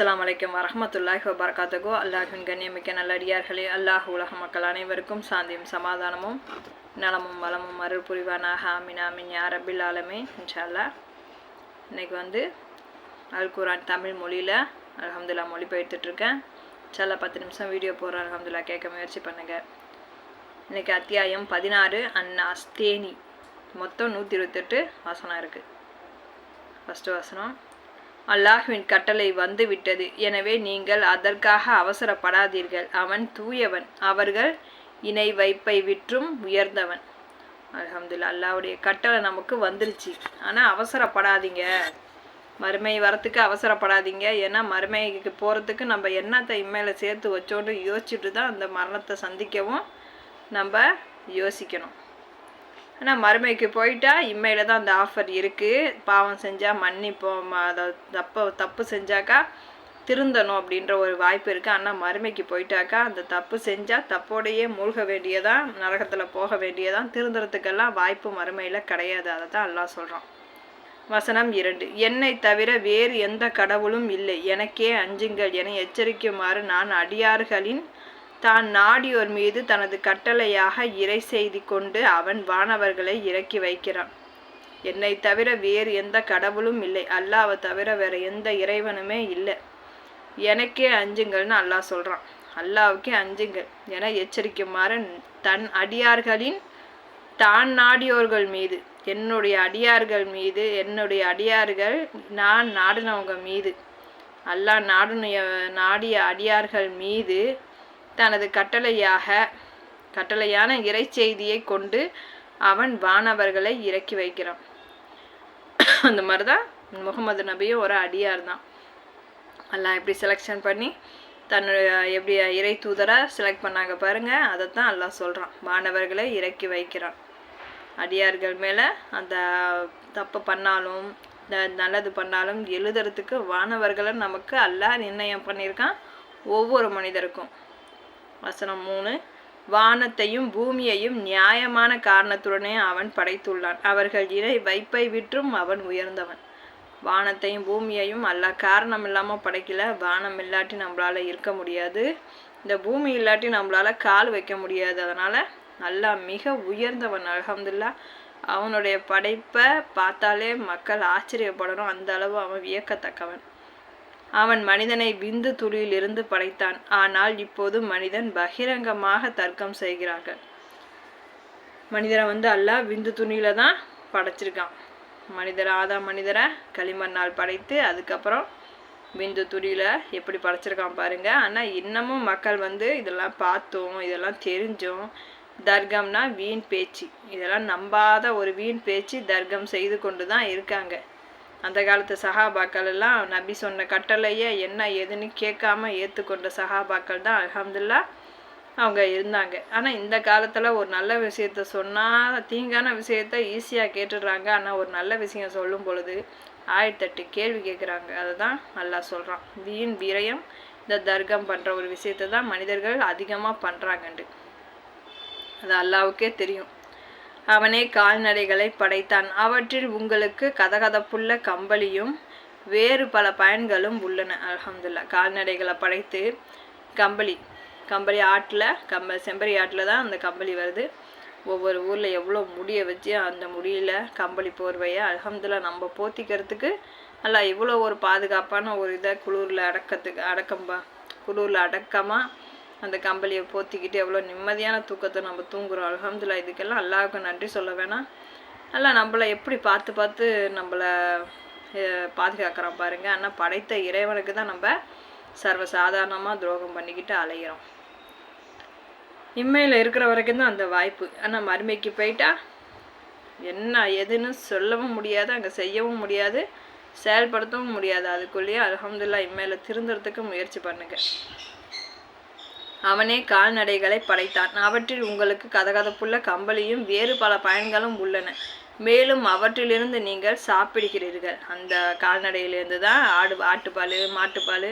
அஸ்லாம் வலைக்கம் வரஹ்மத்துல்லாஹி வபரகாத்துகோ அல்லாஹின் கண்ணியமிக்க நல்லடியார்களே அல்லாஹ் உலக மக்கள் அனைவருக்கும் சாந்தியும் சமாதானமும் நலமும் வளமும் அருள் புரிவானாக ஆமின் ஆமின் யா ஆலமே இன்ஷா அல்லாஹ் இன்னைக்கு வந்து அல் குரான் தமிழ் மொழியில் அலமதுல்லா மொழிபெயர்த்துட்ருக்கேன். சில பத்து நிமிஷம் வீடியோ போகிற அலமதுல்லா கேட்க முயற்சி பண்ணுங்கள் இன்னைக்கு அத்தியாயம் பதினாறு அன்னாஸ் தேனி மொத்தம் நூற்றி இருபத்தெட்டு வசனம் இருக்குது ஃபஸ்ட்டு வசனம் அல்லாஹ்வின் கட்டளை வந்து விட்டது எனவே நீங்கள் அதற்காக அவசரப்படாதீர்கள். அவன் தூயவன். அவர்கள் இணை வைப்பை விற்றும் உயர்ந்தவன். அலமதுல்லா அல்லாவுடைய கட்டளை நமக்கு வந்துருச்சு. ஆனால் அவசரப்படாதீங்க. மறுமை வரத்துக்கு அவசரப்படாதீங்க. ஏன்னா மறுமைக்கு போகிறதுக்கு நம்ம என்னத்தை இம்மையில சேர்த்து வச்சோன்னு யோசிச்சுட்டு தான் அந்த மரணத்தை சந்திக்கவும் நம்ம யோசிக்கணும். ஆனால் மறுமைக்கு போயிட்டா இம்மையில் தான் அந்த ஆஃபர் இருக்குது பாவம் செஞ்சால் மன்னிப்போம் அதை தப்பை தப்பு செஞ்சாக்கா திருந்தணும் அப்படின்ற ஒரு வாய்ப்பு இருக்குது ஆனால் மறுமைக்கு போயிட்டாக்கா அந்த தப்பு செஞ்சால் தப்போடையே மூழ்க வேண்டியதான் நரகத்தில் போக வேண்டியதான் திருந்துறதுக்கெல்லாம் வாய்ப்பு மறுமையில் கிடையாது. அதை தான் எல்லாம் சொல்கிறோம் வசனம் இரண்டு. என்னை தவிர வேறு எந்த கடவுளும் இல்லை. எனக்கே அஞ்சுங்கள். என எச்சரிக்குமாறு நான் அடியார்களின் தான் நாடியோர் மீது தனது கட்டளையாக இறை செய்தி கொண்டு அவன் வானவர்களை இறக்கி வைக்கிறான். என்னை தவிர வேறு எந்த கடவுளும் இல்லை. அல்லாவை தவிர வேற எந்த இறைவனுமே இல்லை. எனக்கே அஞ்சுங்கள்னு அல்லாஹ் சொல்கிறான் அல்லாவுக்கே அஞ்சுங்கள். என எச்சரிக்குமாறு தன் அடியார்களின் தான் நாடியோர்கள் மீது என்னுடைய அடியார்கள் மீது என்னுடைய அடியார்கள் நான் நாடினவங்க மீது அல்லாஹ் நாடுனிய நாடிய அடியார்கள் மீது தனது கட்டளையாக கட்டளையான இறை செய்தியை கொண்டு அவன் வானவர்களை இறக்கி வைக்கிறான். அந்த மாதிரி தான் முகமது நபியும் ஒரு அடியார் தான். எல்லாம் எப்படி செலெக்ஷன் பண்ணி தன்னுடைய எப்படி இறை தூதராக செலக்ட் பண்ணாங்க பாருங்க அதைத்தான் எல்லாம் சொல்கிறான் வானவர்களை இறக்கி வைக்கிறான். அடியார்கள் மேலே அந்த தப்பு பண்ணாலும் நல்லது பண்ணாலும் எழுதுறதுக்கு வானவர்களை நமக்கு அல்லாஹ் நிர்ணயம் பண்ணியிருக்கான். ஒவ்வொரு மனிதருக்கும். வசனம் மூணு. வானத்தையும் பூமியையும் நியாயமான காரணத்துடனே அவன் படைத்துள்ளான். அவர்கள் இணை வைப்பை விற்றும் அவன் உயர்ந்தவன். வானத்தையும் பூமியையும் அல்லாஹ் காரணம் இல்லாமல் படைக்கல. வானம் இல்லாட்டி நம்மளால் இருக்க முடியாது. இந்த பூமி இல்லாட்டி நம்மளால் கால் வைக்க முடியாது. அதனால் நல்லா மிக உயர்ந்தவன் அல்ஹம்துலில்லாஹ். அவனுடைய படைப்பை பார்த்தாலே மக்கள் ஆச்சரியப்படணும். அந்த அளவு அவன் வியக்கத்தக்கவன். அவன் மனிதனை விந்து துளியிலிருந்து படைத்தான். ஆனால் இப்போது மனிதன் பகிரங்கமாக தர்க்கம் செய்கிறார்கள். மனிதரை வந்து அல்லாஹ் விந்து துணியில தான் படைச்சிருக்கான். மனிதர் ஆதா மனிதரை களிமண்ணால் படைத்து அதுக்கப்புறம் விந்து துணியில எப்படி படைச்சிருக்கான் பாருங்க. ஆனால் இன்னமும் மக்கள் வந்து இதெல்லாம் பார்த்தோம் இதெல்லாம் தெரிஞ்சோம். தர்க்கம்னா வீண் பேச்சு. இதெல்லாம் நம்பாத ஒரு வீண் பேச்சு தர்க்கம் செய்து கொண்டு தான் இருக்காங்க. அந்த காலத்து சஹாபாக்கள் எல்லாம் நபி சொன்ன கட்டளையை என்ன ஏதுன்னு கேட்காம ஏற்றுக்கொண்ட சஹாபாக்கள் தான் அலமதுல்லா அவங்க இருந்தாங்க. ஆனால் இந்த காலத்தில் ஒரு நல்ல விஷயத்த சொன்னால் தீங்கான விஷயத்த ஈஸியாக கேட்டுடுறாங்க. ஆனால் ஒரு நல்ல விஷயம் சொல்லும் பொழுது ஆயிரத்தெட்டு கேள்வி கேட்குறாங்க. அதை தான் நல்லா சொல்கிறான் வீண் விரயம் இந்த தர்க்கம் பண்ணுற ஒரு விஷயத்தை தான் மனிதர்கள் அதிகமாக பண்ணுறாங்கண்டு அது அல்லாவுக்கே தெரியும். அவனே கால்நடைகளை படைத்தான். அவற்றில் உங்களுக்கு கதகதப்புள்ள கம்பளியும் வேறு பல பயன்களும் உள்ளன. அலமதுல்லா கால்நடைகளை படைத்து கம்பளி கம்பளி ஆட்டில் கம்ப செம்பரி ஆட்டில் தான் அந்த கம்பளி வருது. ஒவ்வொரு ஊரில் எவ்வளோ முடியை வச்சு அந்த முடியில் கம்பளி போர்வையை அலமதுல்லா நம்ம போத்திக்கிறதுக்கு அல்ல இவ்வளோ ஒரு பாதுகாப்பான ஒரு இதை குளிரில் அடக்கத்துக்கு அடக்கம்பா குளிரில் அடக்கமாக அந்த கம்பளியை போத்திக்கிட்டு எவ்வளோ நிம்மதியான தூக்கத்தை நம்ம தூங்குறோம். அலமதுல்லா இதுக்கெல்லாம் அல்லாஹ்வுக்கு நன்றி சொல்ல வேணாம். அல்ல நம்மளை எப்படி பார்த்து பார்த்து நம்மளை பாதுகாக்கிறோம் பாருங்கள் பாருங்க. ஆனால் படைத்த இறைவனுக்கு தான் நம்ம சர்வசாதாரணமாக துரோகம் பண்ணிக்கிட்டு அலையிறோம். இம்மையில் இருக்கிற வரைக்கும் தான் அந்த வாய்ப்பு. ஆனால் மறுமைக்கு போயிட்டா என்ன எதுன்னு சொல்லவும் முடியாது அங்கே செய்யவும் முடியாது செயல்படுத்தவும் முடியாது. அதுக்குள்ளேயே அலமதுல்லா இம்மையில திருந்துறதுக்கு முயற்சி பண்ணுங்கள் அவனே கால்நடைகளை படைத்தான். அவற்றில் உங்களுக்கு கதகதப்புள்ள கம்பளியும் வேறு பல பயன்களும் உள்ளன. மேலும் அவற்றிலிருந்து நீங்கள் சாப்பிடுகிறீர்கள். அந்த கால்நடையிலிருந்து தான் ஆடு ஆட்டுப்பால் மாட்டுப்பால்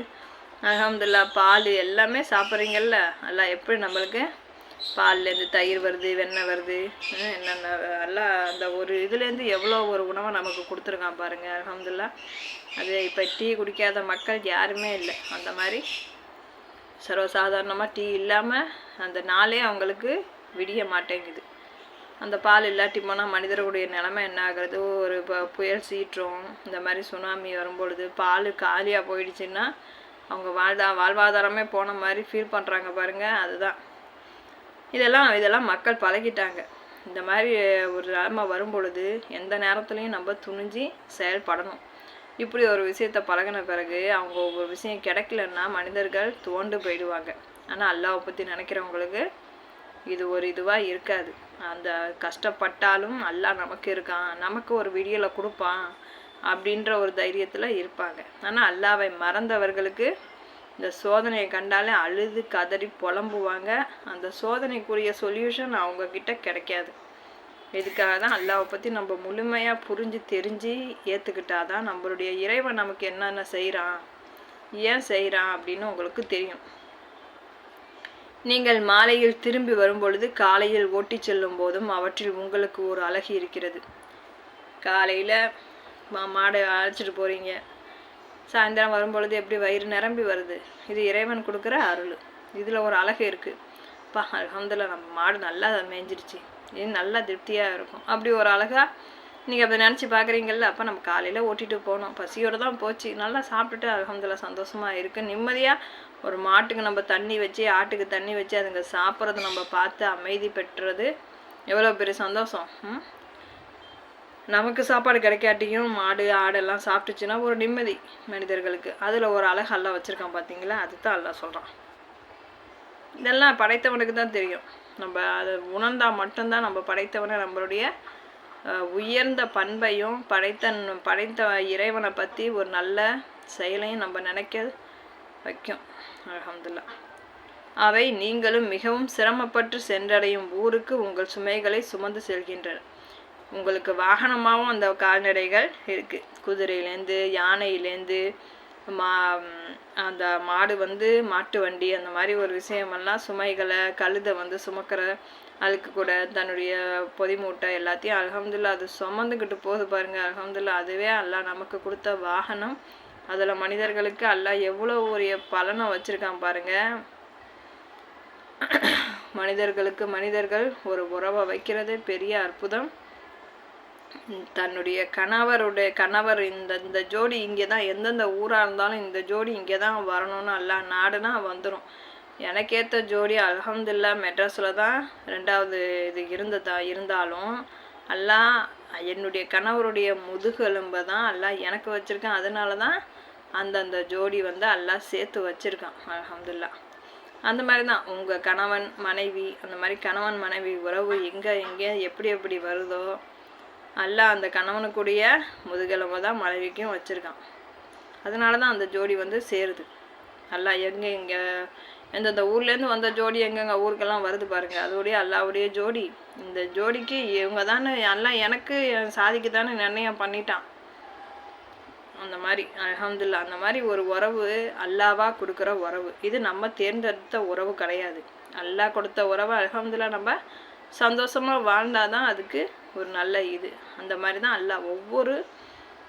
அகமதுல்லா பால் எல்லாமே சாப்பிட்றீங்கல்ல? எல்லாம் எப்படி நம்மளுக்கு? பால்லேருந்து தயிர் வருது வெண்ணெய் வருது என்னென்ன எல்லாம் அந்த ஒரு இதுலேருந்து எவ்வளோ ஒரு உணவை நமக்கு கொடுத்துருக்கான் பாருங்கள் அல்ஹம்துலில்லாஹ் அது இப்போ டீ குடிக்காத மக்கள் யாருமே இல்லை. அந்த மாதிரி சர்வசாதாரணமாக டீ இல்லாமல் அந்த நாளே அவங்களுக்கு விடிய மாட்டேங்குது. அந்த பால் இல்லாட்டி போனால் மனிதர்களுடைய நிலைமை என்ன ஆகுறது? ஒரு இப்போ புயல் சீற்றம் இந்த மாதிரி சுனாமி வரும்பொழுது பால் காலியாக போயிடுச்சுன்னா அவங்க வாழ்தா வாழ்வாதாரமே போன மாதிரி ஃபீல் பண்ணுறாங்க பாருங்கள் அதுதான். இதெல்லாம் இதெல்லாம் மக்கள் பழகிட்டாங்க. இந்த மாதிரி ஒரு நிலமை வரும்பொழுது எந்த நேரத்துலையும் நம்ம துணிஞ்சு செயல்படணும். இப்படி ஒரு விஷயத்தை பழகின பிறகு அவங்க ஒவ்வொரு விஷயம் கிடைக்கலன்னா மனிதர்கள் துவண்டு போயிடுவாங்க. ஆனால் அல்லாவை பற்றி நினைக்கிறவங்களுக்கு இது ஒரு இதுவாக இருக்காது. அந்த கஷ்டப்பட்டாலும் அல்லாஹ் நமக்கு இருக்கான் நமக்கு ஒரு விடியலை கொடுப்பான் அப்படின்ற ஒரு தைரியத்தில் இருப்பாங்க. ஆனால் அல்லாவை மறந்தவர்களுக்கு இந்த சோதனையை கண்டாலே அழுது கதறி புலம்புவாங்க. அந்த சோதனைக்குரிய சொல்யூஷன் அவங்கக்கிட்ட கிடைக்காது. இதுக்காக தான் அல்லாவை பற்றி நம்ம முழுமையாக புரிஞ்சு தெரிஞ்சு ஏற்றுக்கிட்டா தான் நம்மளுடைய இறைவன் நமக்கு என்னென்ன செய்கிறான் ஏன் செய்கிறான் அப்படின்னு உங்களுக்கு தெரியும். நீங்கள் மாலையில் திரும்பி வரும்பொழுது காலையில் ஓட்டி செல்லும் போதும் அவற்றில் உங்களுக்கு ஒரு அழகு இருக்கிறது. காலையில் மா மாடை அழைச்சிட்டு போகிறீங்க சாயந்தரம் வரும்பொழுது எப்படி வயிறு நிரம்பி வருது? இது இறைவன் கொடுக்குற அருள். இதில் ஒரு அழகு இருக்குது பா அல்ஹம்துலில்லாஹ் நம்ம மாடு நல்லா மேய்ஞ்சிருச்சு இது நல்லா திருப்தியாக இருக்கும். அப்படி ஒரு அழகாக நீங்கள் அப்படி நினச்சி பார்க்குறீங்கல்ல அப்போ நம்ம காலையில் ஓட்டிட்டு போனோம். பசியோடு தான் போச்சு. நல்லா சாப்பிட்டுட்டு அல்ஹம்துலில்லாஹ் சந்தோஷமாக இருக்குது நிம்மதியாக ஒரு மாட்டுக்கு நம்ம தண்ணி வச்சு ஆட்டுக்கு தண்ணி வச்சு அதுங்க சாப்பிட்றத நம்ம பார்த்து அமைதி பெற்றது எவ்வளோ பெரிய சந்தோஷம். நமக்கு சாப்பாடு கிடைக்காட்டியும் மாடு ஆடெல்லாம் சாப்பிட்டுச்சுன்னா ஒரு நிம்மதி மனிதர்களுக்கு. அதில் ஒரு அழகு அல்ல வச்சுருக்கான் பார்த்தீங்களா அதுதான் அல்ல சொல்கிறான் இதெல்லாம் படைத்தவனுக்கு தான் தெரியும். நம்ம அதை உணர்ந்தால் மட்டும்தான் நம்ம படைத்தவனை நம்மளுடைய உயர்ந்த பண்பையும் படைத்த படைத்த இறைவனை பற்றி ஒரு நல்ல செயலையும் நம்ம நினைக்க வைக்கும். அலமதுல்லா அவை நீங்களும் மிகவும் சிரமப்பட்டு சென்றடையும் ஊருக்கு உங்கள் சுமைகளை சுமந்து செல்கின்றன. உங்களுக்கு வாகனமாகவும் அந்த கால்நடைகள் இருக்குது குதிரையிலேருந்து யானையிலேருந்து மா அந்த மாடு வந்து மாட்டு வண்டி அந்த மாதிரி ஒரு விஷயமெல்லாம் சுமைகளை கழுதை வந்து சுமக்கிற அதுக்கு கூட தன்னுடைய பொதி மூட்டை எல்லாத்தையும் அலகம்துல்லா அது சுமந்துக்கிட்டு போகுது பாருங்க. அலகம்துல்லா அதுவே அல்லா நமக்கு கொடுத்த வாகனம். அதில் மனிதர்களுக்கு அல்லா எவ்வளோ உரிய பலனை வச்சுருக்கான் பாருங்க. மனிதர்களுக்கு மனிதர்கள் ஒரு உறவை வைக்கிறது பெரிய அற்புதம். தன்னுடைய கணவருடைய கணவர் இந்த இந்த ஜோடி இங்கே தான் எந்தெந்த ஊராக இருந்தாலும் இந்த ஜோடி இங்கே தான் வரணும்னு எல்லாம் நாடுனா வந்துடும் எனக்கேற்ற ஜோடி அலமதுல்லா மெட்ராஸில் தான் ரெண்டாவது இது இருந்ததா இருந்தாலும் எல்லாம் என்னுடைய கணவருடைய முதுகெலும்பை தான் எல்லாம் எனக்கு வச்சுருக்கேன். அதனால தான் அந்தந்த ஜோடி வந்து எல்லாம் சேர்த்து வச்சுருக்கான் அலமதுல்லா அந்த மாதிரி தான் உங்கள் கணவன் மனைவி அந்த மாதிரி கணவன் மனைவி உறவு எங்கே எங்கே எப்படி எப்படி வருதோ அல்லாஹ் அந்த கணவனுக்குடைய முதுகெலும்பை தான் மனைவிக்கும் வச்சுருக்கான். அதனால தான் அந்த ஜோடி வந்து சேருது. அல்லா எங்கே இங்கே எந்தெந்த ஊர்லேருந்து வந்த ஜோடி எங்கெங்க ஊருக்கெல்லாம் வருது பாருங்கள் அதோடைய அல்லாவுடைய ஜோடி. இந்த ஜோடிக்கு இவங்க தானே எல்லாம் எனக்கு என் சாதிக்கு தானே நிர்ணயம் பண்ணிட்டான். அந்த மாதிரி அலமதுல்லா அந்த மாதிரி ஒரு உறவு அல்லாவாக கொடுக்குற உறவு. இது நம்ம தேர்ந்தெடுத்த உறவு கிடையாது. அல்லாஹ் கொடுத்த உறவை அலமதுல்லா நம்ம சந்தோஷமாக வாழ்ந்தாதான் அதுக்கு ஒரு நல்ல இது. அந்த மாதிரி தான் அல்லாஹ் ஒவ்வொரு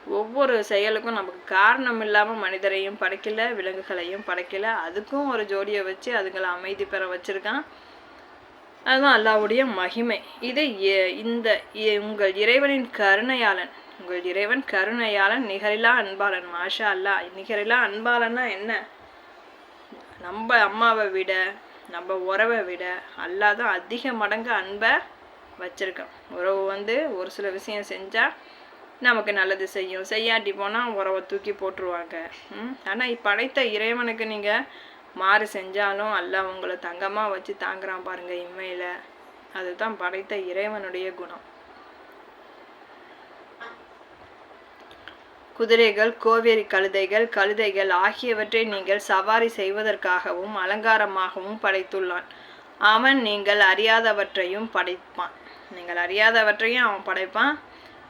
ஒவ்வொரு செயலுக்கும் நமக்கு காரணம் இல்லாமல் மனிதரையும் படைக்கல விலங்குகளையும் படைக்கலை. அதுக்கும் ஒரு ஜோடியை வச்சு அதுங்களை அமைதி பெற வச்சிருக்கான். அதுதான் அல்லாவுடைய மகிமை. இது எ- இந்த உங்கள் இறைவனின் கருணையாளன் உங்கள் இறைவன் கருணையாளன் நிகரிலா அன்பாளன். மாஷா அல்லாஹ் நிகரிலா அன்பாளன்னா என்ன? நம்ம அம்மாவை விட நம்ம உறவை விட அல்லாதான் அதிக மடங்கு அன்பை வச்சிருக்கான் உறவு வந்து ஒரு சில விஷயம் செஞ்சால் நமக்கு நல்லது செய்யும். செய்யாட்டி போனால் உறவை தூக்கி போட்டுருவாங்க. ம்? ஆனால் படைத்த இறைவனுக்கு நீங்கள் மாறு செஞ்சாலும் அல்ல உங்களை தங்கமாக வச்சு தாங்குறான் பாருங்கள் இம்மையில். அதுதான் படைத்த இறைவனுடைய குணம். குதிரைகள் கோவேரி கழுதைகள் கழுதைகள் ஆகியவற்றை நீங்கள் சவாரி செய்வதற்காகவும் அலங்காரமாகவும் படைத்துள்ளான். அவன் நீங்கள் அறியாதவற்றையும் படைப்பான். நீங்கள் அறியாதவற்றையும் அவன் படைப்பான்.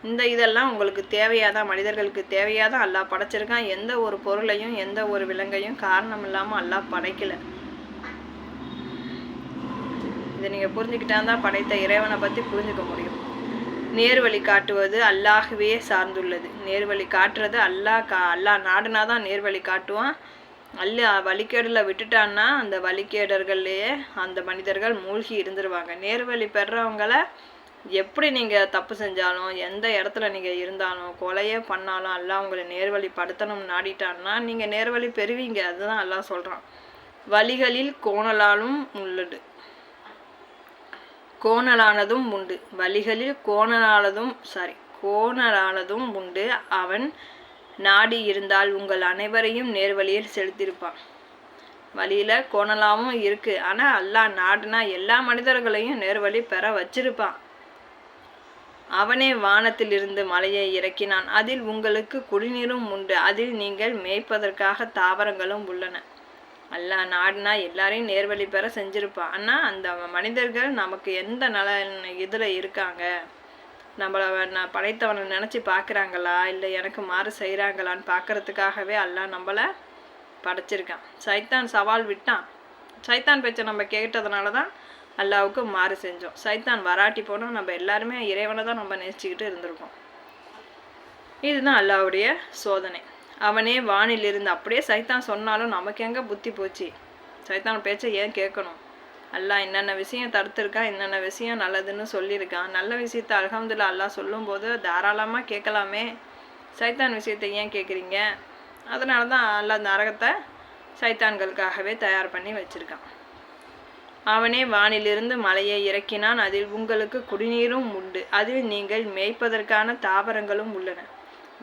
இந்த இதெல்லாம் உங்களுக்கு தேவையாதான் மனிதர்களுக்கு தேவையாதான் அல்லாஹ் படைச்சிருக்கான். எந்த ஒரு பொருளையும் எந்த ஒரு விலங்கையும் காரணம் இல்லாமல் அல்லாஹ் படைக்கல. இதை நீங்கள் புரிஞ்சுக்கிட்டா தான் படைத்த இறைவனை பற்றி புரிஞ்சுக்க முடியும். நேர்வழி காட்டுவது அல்லாஹ்வே சார்ந்துள்ளது. நேர்வழி காட்டுறது அல்லாஹ் கா அல்லாஹ் நாடுனா தான் நேர்வழி காட்டுவான். அல்ல வழிகேடில் விட்டுட்டான்னா அந்த வழிகேடர்கள்லேயே அந்த மனிதர்கள் மூழ்கி இருந்துருவாங்க. நேர்வழி பெறவங்கள எப்படி நீங்கள் தப்பு செஞ்சாலும் எந்த இடத்துல நீங்கள் இருந்தாலும் கொலையே பண்ணாலும் எல்லாம் உங்களை நேர்வழி படுத்தணும்னு நாடிட்டான்னா நீங்கள் நேர்வழி பெறுவீங்க. அதுதான் எல்லாம் சொல்கிறான் வழிகளில் கோணலாலும் உள்ளது. கோணலானதும் உண்டு. வழிகளில் கோணலானதும் சாரி கோணலானதும் உண்டு. அவன் நாடி இருந்தால் உங்கள் அனைவரையும் நேர்வழியில் செலுத்தியிருப்பான். வழியில கோணலாவும் இருக்கு. ஆனா அல்லாஹ் நாடுனா எல்லா மனிதர்களையும் நேர்வழி பெற வச்சிருப்பான். அவனே வானத்திலிருந்து மலையை இறக்கினான். அதில் உங்களுக்கு குடிநீரும் உண்டு. அதில் நீங்கள் மேய்ப்பதற்காக தாவரங்களும் உள்ளன. அல்லாஹ் நாடுனா எல்லாரையும் நேர்வழி பெற செஞ்சிருப்பான். ஆனால் அந்த மனிதர்கள் நமக்கு எந்த நல இதில் இருக்காங்க? நம்மளை நான் படைத்தவனை நினச்சி பார்க்குறாங்களா இல்லை எனக்கு மாறு செய்கிறாங்களான்னு பார்க்கறதுக்காகவே அல்லாஹ் நம்மளை படைச்சிருக்கான். சைத்தான் சவால் விட்டான். சைத்தான் பேச்சை நம்ம கேட்டதுனால தான் அல்லாவுக்கு மாறு செஞ்சோம். சைத்தான் வராட்டி போனால் நம்ம எல்லாருமே இறைவனை தான் நம்ம நினச்சிக்கிட்டு இருந்திருக்கோம். இதுதான் அல்லாவுடைய சோதனை. அவனே வானிலிருந்து அப்படியே சைத்தான் சொன்னாலும் நமக்கு எங்கே புத்தி போச்சு? சைத்தான் பேச்சை ஏன் கேட்கணும்? அல்லாஹ் என்னென்ன விஷயம் தடுத்துருக்கா என்னென்ன விஷயம் நல்லதுன்னு சொல்லியிருக்கான் நல்ல விஷயத்த அலகம்துல்லா அல்லா சொல்லும்போது தாராளமாக கேட்கலாமே. சைத்தான் விஷயத்தை ஏன் கேட்குறீங்க? அதனால தான் அல்லா நரகத்தை சைத்தான்களுக்காகவே தயார் பண்ணி வச்சுருக்கான். அவனே வானிலிருந்து மலையை இறக்கினான். அதில் உங்களுக்கு குடிநீரும் உண்டு. அதில் நீங்கள் மேய்ப்பதற்கான தாவரங்களும் உள்ளன.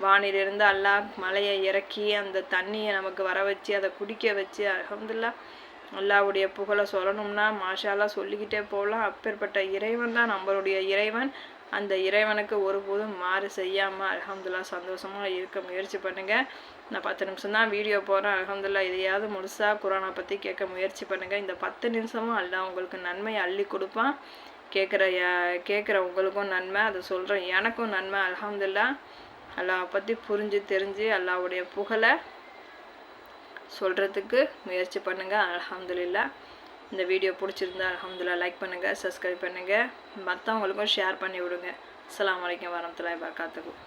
வானிலிருந்து அல்லாஹ் மலையை இறக்கி அந்த தண்ணியை நமக்கு வர வச்சு அதை குடிக்க வச்சு அலகம்துல்லா அல்லாவுடைய புகழை சொல்லணும்னா மாஷாலாக சொல்லிக்கிட்டே போகலாம். அப்பேற்பட்ட இறைவன் தான் நம்மளுடைய இறைவன். அந்த இறைவனுக்கு ஒருபோதும் மாறு செய்யாமல் அலகம்துல்லா சந்தோஷமாக இருக்க முயற்சி பண்ணுங்கள் நான் பத்து நிமிஷம் தான் வீடியோ போகிறேன் அலகம்துல்லா இதையாவது முழுசாக குரானை பற்றி கேட்க முயற்சி பண்ணுங்கள் இந்த பத்து நிமிஷமும் அல்லா உங்களுக்கு நன்மை அள்ளி கொடுப்பான். கேட்குற கேட்குற உங்களுக்கும் நன்மை அதை சொல்கிறேன் எனக்கும் நன்மை அலகம்துல்லா அல்லாவை பற்றி புரிஞ்சு தெரிஞ்சு அல்லாவுடைய புகழை சொல்கிறதுக்கு முயற்சி பண்ணுங்கள் அலமதுல்லா இந்த வீடியோ பிடிச்சிருந்தா அலமதுல்லா லைக் பண்ணுங்கள் சப்ஸ்கிரைப் பண்ணுங்கள் மற்றவங்களுக்கும் ஷேர் பண்ணி விடுங்க. அஸ்லாம் வலைக்கம் வரமத்துல பார்க்காத்துக்கும்